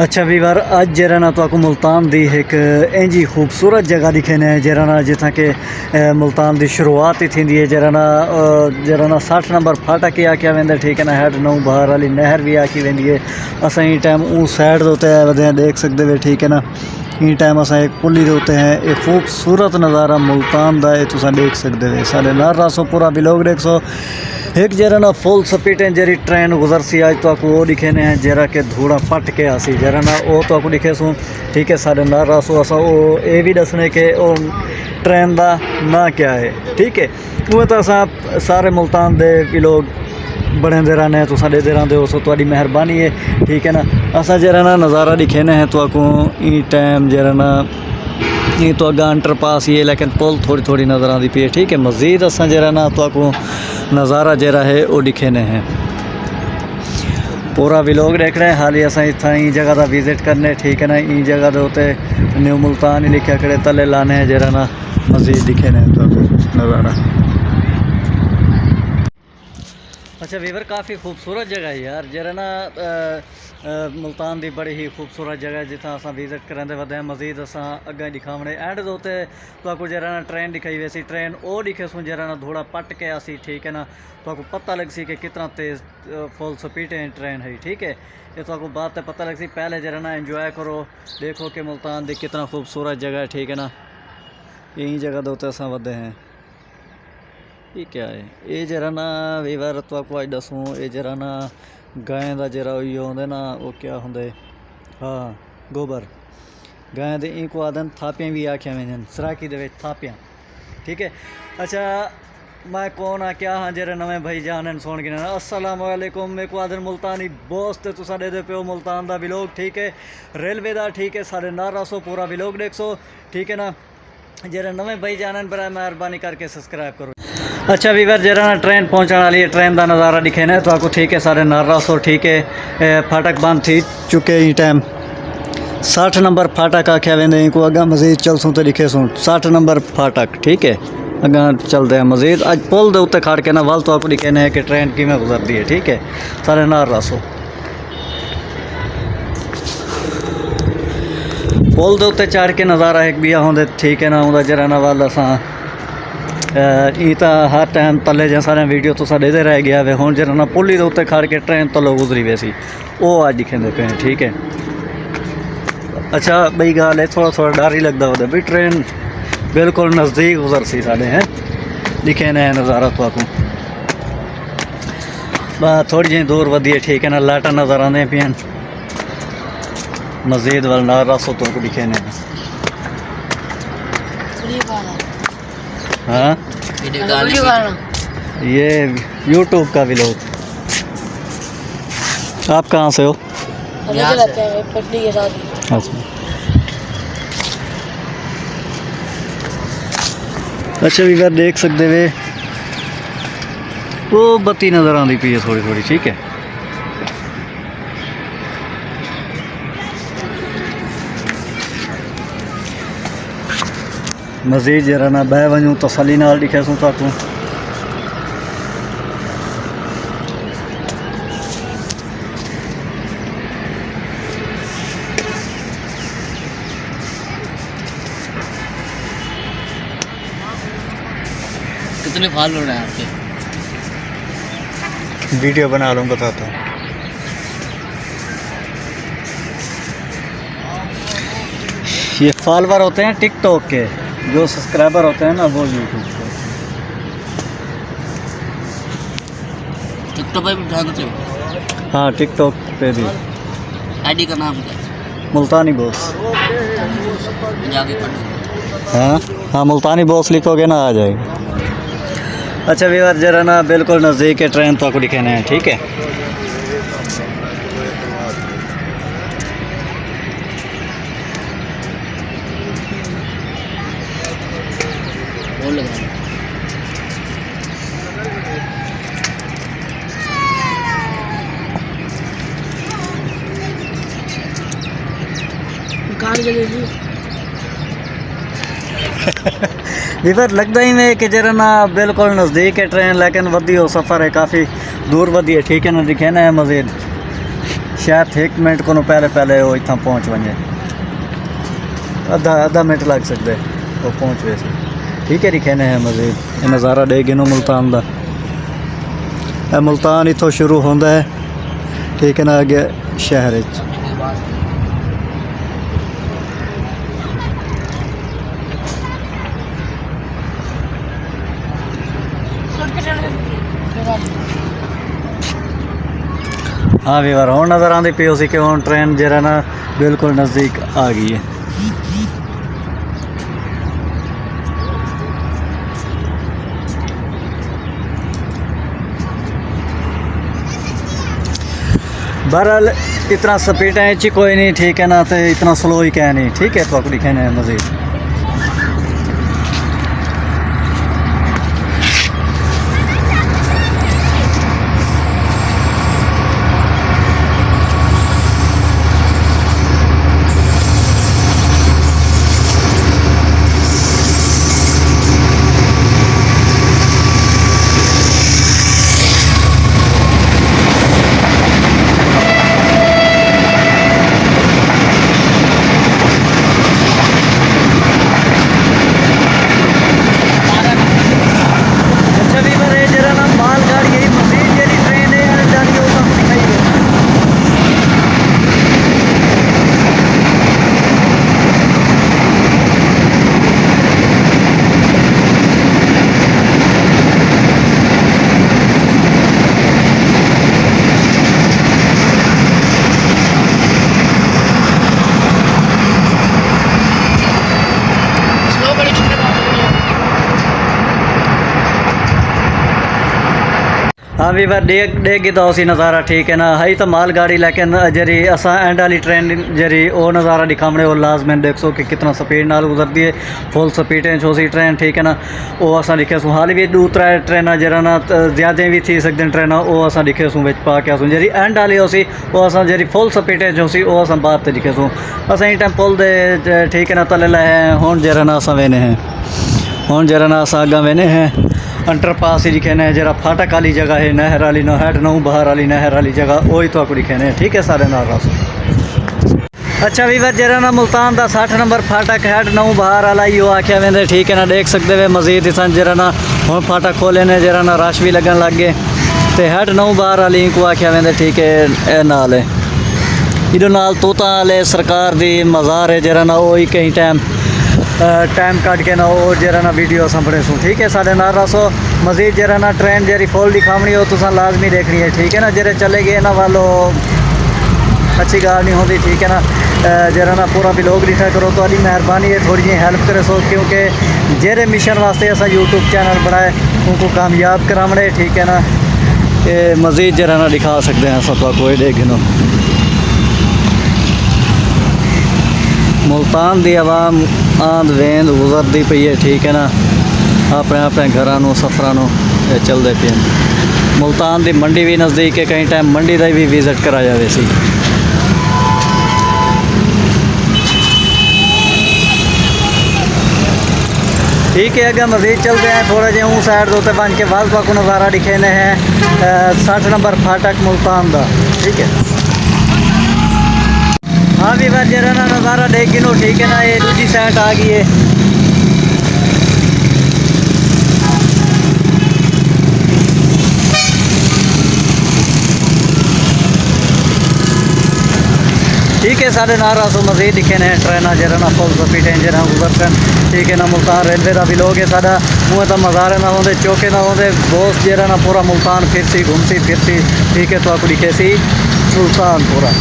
ਅੱਛਾ ਵੀਰ, ਅੱਜ ਜਿਹੜਾ ਨਾ ਤੁਹਾਨੂੰ ਮਲਤਾਨ ਦੀ ਇੱਕ ਇੰਜੀ ਖੂਬਸੂਰਤ ਜਗ੍ਹਾ ਦਿਖੇਨੇ ਹੈ ਜਿਹੜਾ ਨਾ ਜਿੱਥਾਂ ਕਿ ਮਲਤਾਨ ਦੀ ਸ਼ੁਰੂਆਤ ਹੀ ਥੀਂਦੀ ਹੈ ਜਿਹੜਾ ਨਾ ਜਿਹੜਾ ਨਾ 60 ਨੰਬਰ ਫਾਟਕ ਆ ਕੇ ਆਵੇਂਦਾ ਠੀਕ ਹੈ ਨਾ, ਹੈਡ ਨੌ ਬਾਹਰ ਵਾਲੀ ਨਹਿਰ ਵੀ ਆ ਕੇ ਵੈਂਦੀ ਹੈ ਅਸਾਂ ਹੀ ਟਾਈਮ ਉਹ ਸਾਈਡ ਦੇ ਉੱਤੇ ਵਦਿਆ ਦੇਖ ਸਕਦੇ ਵੇ, ਠੀਕ ਹੈ ਨਾ। ਇਹ ਟਾਈਮ ਅਸਾਂ ਇੱਕ ਪੁਲੀ ਦੇ ਉੱਤੇ ਹੈ। ਇਹ ਖੂਬਸੂਰਤ ਨਜ਼ਾਰਾ ਮੁਲਤਾਨ ਦਾ ਇਹ ਤੁਸੀਂ ਦੇਖ ਸਕਦੇ ਹੋ। ਸਾਡੇ ਨਾਲ ਰਾਸੋ ਪੂਰਾ ਬਲੌਗ ਦੇਖੋ। ਇੱਕ ਜਰਾ ਨਾ ਫੁੱਲ ਸਪੀਡ ਐਂ ਜਰੀ ਟ੍ਰੇਨ ਗੁਜ਼ਰਸੀ। ਅੱਜ ਤੱਕ ਉਹ ਲਿਖੇ ਨੇ ਜਰਾ ਕਿ ਧੂੜਾ ਫਟ ਕੇ ਆਸੀ ਜਰਾ ਨਾ ਉਹ ਤੱਕ ਲਿਖੇ ਸੂ। ਠੀਕ ਹੈ, ਸਾਡੇ ਨਾਲ ਰਾਸੋ ਅਸਾਂ ਉਹ ਇਹ ਵੀ ਦੱਸਣੇ ਕਿ ਉਹ ਟ੍ਰੇਨ ਦਾ ਨਾਂ ਕੀ ਹੈ। ਠੀਕ ਹੈ। ਉਹ ਤਾਂ ਅਸਾਂ ਸਾਰੇ ਮੁਲਤਾਨ ਦੇ ਵਲੌਗ दे भी लोग बने रहने तुसा देते रहते हो सो ਤੁਹਾਡੀ ਮਿਹਰਬਾਨੀ ਹੈ ਠੀਕ ਹੈ ਨਾ ਅਸਾਂ ਜਿਹੜਾ ਨਾ ਨਜ਼ਾਰਾ ਦਿਖੇ ਨੇ तो आपको ई टाइम जरा ना ये तो अगा अंडर पास ही है लेकिन पुल थोड़ी थोड़ी नज़र आती पी है ठीक है मज़ीद असा जरा ना तो आपको नज़ारा जरा है वो दिखे ने है पूरा व्लॉग देख रहे हैं हाल ही असा इतना ई जगह का विजिट करने ठीक है ना ई जगह के उत्ते न्यू मुल्तान ही लिखा खड़े तले लाने हैं जरा ना मज़ीद दिखे ਅੱਛਾ ਵੀਵਰ ਕਾਫੀ ਖੂਬਸੂਰਤ ਜਗ੍ਹਾ ਹੈ ਯਾਰ। ਜਿਹੜਾ ਨਾ ਮਲਤਾਨ ਦੀ ਬੜੀ ਹੀ ਖੂਬਸੂਰਤ ਜਗ੍ਹਾ ਜਿੱਥਾਂ ਅਸਾਂ ਵਿਜ਼ਿਟ ਕਰਨ ਦੇ ਵਦੇ ਮਜ਼ੀਦ ਅਸਾਂ ਅੱਗੇ ਦਿਖਾਵਣੇ। ਐਂਡ ਦੇ ਉਤੇ ਤੁਹਾਨੂੰ ਜਿਹੜਾ ਨਾ ਟ੍ਰੇਨ ਦਿਖਾਈ ਹੋਈ ਸੀ ਟ੍ਰੇਨ ਉਹ ਦਿਖੇ ਸੁ ਜਿਹੜਾ ਨਾ ਥੋੜਾ ਪਟ ਕੇ ਆਸੀ ਠੀਕ ਹੈ ਨਾ? ਤੁਹਾਨੂੰ ਪਤਾ ਲੱਗ ਸੀ ਕਿ ਕਿਤਨਾ ਤੇਜ਼ ਫੁੱਲ ਸਪੀਡ ਹੈ ਟ੍ਰੇਨ ਹੈ, ਠੀਕ ਹੈ? ਇਹ ਤੁਹਾਨੂੰ ਬਾਤ ਤੇ ਪਤਾ ਲੱਗ ਸੀ, ਪਹਿਲੇ ਜਿਹੜਾ ਨਾ ਇੰਜੋਏ ਕਰੋ। ਦੇਖੋ ਕਿ ਮਲਤਾਨ ਦੀ ਕਿਤਨਾ ਖੂਬਸੂਰਤ ਜਗ੍ਹਾ ਹੈ, ਠੀਕ ਹੈ ਨਾ? ਇਹੀ ਜਗ੍ਹਾ ਦੇ ਉਤੇ ਅਸਾਂ ਵਧੇ ਹਾਂ। ਇਹ ਜਰਾ ਨਾ ਵੀਵਰ ਤੁਹਾਨੂੰ ਅੱਜ ਦੱਸੂ, ਇਹ ਜਰਾ ਨਾ ਗਾਂ ਦਾ ਜਿਹੜਾ ਉਹ ਆਉਂਦੇ ਨਾ, ਉਹ ਕਿਆ ਹੁੰਦੇ? ਹਾਂ, ਗੋਬਰ। ਗਾਂ ਦੇ ਇਹ ਕੋ ਆਦਨ ਥਾਪੀਆਂ ਵੀ ਆਖਿਆ ਮੈਂ ਸਰਾਕੀ ਦੇ ਵਿੱਚ ਥਾਪੀਆਂ। ਠੀਕ ਹੈ? ਅੱਛਾ, ਮੈਂ ਕੌਣ ਆ, ਕਿਆ ਹਾਂ ਜਿਹੜੇ ਨਵੇਂ ਭਾਈ ਜਾਨ ਸੁਣ ਕੇ ਨਾ, ਅਸਲਾਮ ਵਾਲੇਕੁਮ ਮੇ ਕੋ ਆਦਨ ਮੁਲਤਾਨੀ ਬੋਸ ਤੇ ਤੁਸੀਂ ਦੇ ਦੇ ਪਿਓ ਮੁਲਤਾਨ ਦਾ ਵਿਲੋਗ, ਠੀਕ ਹੈ? ਰੇਲਵੇ ਦਾ, ਠੀਕ ਹੈ? ਸਾਡੇ ਨਾਲ ਰਸੋ ਪੂਰਾ ਵਿਲੋਗ ਦੇਖੋ, ਠੀਕ ਹੈ ਨਾ? ਜਿਹੜੇ ਨਵੇਂ ਭਾਈ ਜਾਨਨ ਬਰਾ ਮਿਹਰਬਾਨੀ ਕਰਕੇ ਸਬਸਕ੍ਰਾਈਬ ਕਰੋ। اچھا بھی بار جیرہ ٹرین پہنچان والی ہے، ٹرین دا نظارہ دکھے نہیں تو آپ کو ٹھیک ہے، سارے نار راسو ٹھیک ہے پھاٹک بند تھی چکے ٹائم۔ ساٹھ نمبر فاٹک آخیا وی کو اگا مزید چل سوں تو دکھے سوں۔ ساٹھ نمبر پھاٹک ٹھیک ہے، اگاں چل ہیں مزید۔ اب پول دھڑ کے نا ول تو نہ وے نہیں کہ ٹرین کی کم گزرتی ہے، ٹھیک ہے۔ سارے نار سو۔ پل دے اتنے چڑھ کے نظارہ ایک بھی آدھے ٹھیک ہے نا ہوں جی وساں ਇਹ ਤਾਂ ਹਰ ਟਾਈਮ ਤੱਲੇ ਜਾਂ ਸਾਰਿਆਂ ਵੀਡੀਓ ਤੋਂ ਸਾਡੇ ਇਹਦੇ ਰਹਿ ਗਿਆ ਵੇ। ਹੁਣ ਜਿਹੜਾ ਨਾ ਪੁਲੀ ਦੇ ਉੱਤੇ ਖੜ ਕੇ ਟ੍ਰੇਨ ਤੋਂ ਲੋਕ ਗੁਜ਼ਰੀ ਵੇ ਸੀ। ਉਹ ਅੱਜ ਦਿਖਦੇ ਪਏ ਠੀਕ ਹੈ। ਅੱਛਾ ਬਈ ਗੱਲ ਹੈ ਥੋੜਾ ਥੋੜਾ ਡਰ ਹੀ ਲੱਗਦਾ ਉਹਦਾ ਵੀ ਟ੍ਰੇਨ ਬਿਲਕੁਲ ਨਜ਼ਦੀਕ ਗੁਜ਼ਰ ਸੀ ਸਾਡੇ ਹੈ। ਦਿਖੇ ਨੇ ਨਜ਼ਾਰਾ ਤੋਂ ਆਕੂ ਬਾ ਥੋੜੀ ਜਿਹੀ ਦੂਰ ਵਧੀਏ ਠੀਕ ਹੈ ਨਾ ਲਾਟਾਂ ਨਜ਼ਰ ਆਉਂਦੇ ਪਈਆਂ ਮਜ਼ੀਦ ਵੱਲ ਨਾ ਰਸੋ ਤੋਂ ਦਿਖੇ ਨੇ। ਹਾਂ। ये यूट्यूब का व्लॉग आप कहाँ से हो यहाँ से हैं पटनी के साथ ही अच्छा अच्छा भी बार देख सकते वे वो बत्ती नज़र आती पी है थोड़ी थोड़ी ठीक मज़ीद जरा ना बह वञूं तसली नाल ॾिखेसूं था तूं कितने फॉलोअर हैं आपके वीडियो बना लूँ बताता हूँ ये फॉलोवर होते हैं جو سبسکرائبر ہوتے ہیں نا وہ یوٹیوب پہ۔ ٹک ٹاک پہ بھی چاہیے ہاں ٹک ٹاک پہ بھی۔ آئی ڈی کا نام کیا ملتانی بوس۔ ہاں؟ ہاں ملتانی بوس لکھو گے نا آ جائے گا اچھا ویور ذرا نا بالکل نزدیک ہے ٹرین تو آپ کو دکھانا ہے ٹھیک ہے؟ ਵੀਰ ਲੱਗਦਾ ਹੀ ਨੇ ਕਿ ਜਰਾ ਨਾ ਬਿਲਕੁल नज़दीक है ट्रेन लेकिन वधी हो सफ़र है काफ़ी दूर वधी है ठीक है ना दिखे ना है मज़ीद शायद एक मिनट को पहले पहले वो इतना पहुँच वे अद्धा अद्धा मिनट लग सकते वो पहुँच वे ठीक है दिखे ना है मज़ीद ये नज़ारा डे गिनो मुल्तान का ਇਹ ਮਲਤਾਨ ਇਥੋਂ ਸ਼ੁਰੂ ਹੁੰਦਾ ਹੈ ਠੀਕ ਹੈ ਨਾ ਅੱਗੇ ਸ਼ਹਿਰ ਵਿੱਚ ہاں ویور ہوں نظر آتی پی سی کہ ہوں ٹرین جرا نا بالکل نزدیک آ گئی ہے۔ بہرحال، اتنا سپیڈ ہے اچھی کوئی نہیں، ٹھیک ہے نا تو اتنا سلو ہی کہہ ٹھیک ہے، پکڑی کہنے مزید۔ वीवर ॾे ॾे की अथव असीं नज़ारा ठीकु है न हई त माल गाड़ी लेकिन जरी असां एंड वाली ट्रेन जरी वो नज़ारा दिखामने वो लाजमैन देखो कि कितना स्पीड नाल गुजरती है फुल स्पीड छो सी ट्रेन ठीक है ना वो असां दिखेसूं हाली बि दू त्रै ट्रेनां जरा न ज़्यादा बि थी सकदियूं ट्रेनां उहो असां दिखेसूं विच पा के जरी एंड वाली होसीं उहो असां जरी फुल स्पीड जोसीं उहो असां बाद ते दिखेसूं असां टाइम पुल ते ठीक है ना तले लाइ हुन जरा न असां वेने हैं हुन जरा न असां अॻियां वेने हैं ਅੰਡਰਪਾਸ ਹੀ ਲਿਖੇ ਨੇ ਜਰਾ ਫਾਟਕ ਵਾਲੀ ਜਗ੍ਹਾ ਹੈ, ਨਹਿਰ ਵਾਲੀ, ਨਾ ਹੈਡ, ਨੂੰ ਬਾਹਰ ਵਾਲੀ ਨਹਿਰ ਵਾਲੀ ਜਗ੍ਹਾ, ਉਹ ਹੀ ਤੋਂ ਲਿਖੇ ਨੇ। ਠੀਕ ਹੈ ਸਾਰੇ ਨਾਲ ਰਸ। ਅੱਛਾ ਵੀ ਵਰ ਜਿਹੜਾ ਨਾ ਮੁਲਤਾਨ ਦਾ 60 ਨੰਬਰ ਫਾਟਕ ਹੈਡ, ਨੂੰ ਬਾਹਰ ਵਾਲਾ ਹੀ ਉਹ ਆਖਿਆ ਵੇਂਦੇ, ਠੀਕ ਹੈ ਨਾ, ਦੇਖ ਸਕਦੇ ਵੇ ਮਜ਼ੀਦ ਇਸਨ ਜਿਹੜਾ ਨਾ ਹੁਣ ਫਾਟਕ ਖੋਲੇ ਨੇ ਜਰਾ ਨਾ ਰਸ਼ ਵੀ ਲੱਗਣ ਲੱਗ ਗਏ। ਤੇ ਹੈਡ, ਨੂੰ ਬਾਹਰ ਵਾਲੀ ਕੋ ਆਖਿਆ ਵੇਂਦੇ, ਠੀਕ ਹੈ, ਇਹ ਨਾਲ ਹੈ। ਇਹਦੇ ਨਾਲ ਤੋਤਾ ਵਾਲੇ ਸਰਕਾਰ ਦੀ ਮਜ਼ਾਰ ਹੈ ਜਿਹੜਾ ਨਾ ਉਹ ਹੀ ਕਈ ਟਾਈਮ ਟਾਈਮ ਕੱਢ ਕੇ ਨਾ ਉਹ ਜਿਹੜਾ ટાઈમ કાઢ કે નવો જેરાના વિડીયો સાંભળીશું ઠીક હે સાડે ના રસો મજીદ જેરાના ટ્રેન જેરી ફોલ દિખાવણી હો તો લાજમી દેખણી હે ઠીક હે ના જેરે ચલેગી એના વાલો ਅੱਛੀ ਗੱਲ ਨਹੀਂ ਹੁੰਦੀ, ਠੀਕ ਹੈ ਨਾ। ਜਿਹੜਾ ਨਾ ਪੂਰਾ ਵਲੌਗ ਲਿਖਿਆ ਕਰੋ, ਤੁਹਾਡੀ ਮਿਹਰਬਾਨੀ ਹੈ ਥੋੜੀ ਜਿਹੀ ਹੈਲਪ ਕਰੇ ਸੋ, ਕਿਉਂਕਿ ਜਿਹੜੇ ਮਿਸ਼ਨ ਵਾਸਤੇ ਅਸਾਂ YouTube ਚੈਨਲ ਬਣਾਏ ਉਹਨੂੰ ਕਾਮਯਾਬ ਕਰਾਵਣੇ ਠੀਕ ਹੈ ਨਾ। ਇਹ ਮਜ਼ੀਦ ਜਿਹੜਾ ਨਾ ਦਿਖਾ ਸਕਦੇ ਹਾਂ ਸਭ ਕੋਈ ਦੇਖਣੋ ਮੁਲਤਾਨ ਦੀ ਆਵਾਮ آند ویند گزر دی پی ہے، ٹھیک ہے نا؟ اپنے اپنے گھرانوں سفرانوں گھر سفران چلتے پی ملتان دی منڈی بھی نزدیک ہے، کہیں ٹائم منڈی دائی بھی وزٹ کرایا جائے سی۔ ٹھیک ہے اگر مزید چل رہے ہیں۔ تھوڑا جہوں دوتے بانچ کے بعد باقو نظارہ دکھے ہیں ساٹھ نمبر پھاٹک ملتان دا۔ ٹھیک ہے۔ बार जरा ना नज़ारा देख गिनो ठीक है ना ये दूसरी साइड आ गई है ठीक है साढ़े नाल रसो मजीद दिखे ने ट्रेन जरा ना फुल स्पीड जरा गुजरन ठीक है ना मुल्तान रेलवे का भी लोग है साढ़ा मुँह तो मज़ारे ना होंगे चौके ना होंगे बोस जरा ना पूरा मुल्तान फिरसी घूमसी फिरसी ठीक है तो आपको दिखे सी सुल्तान पूरा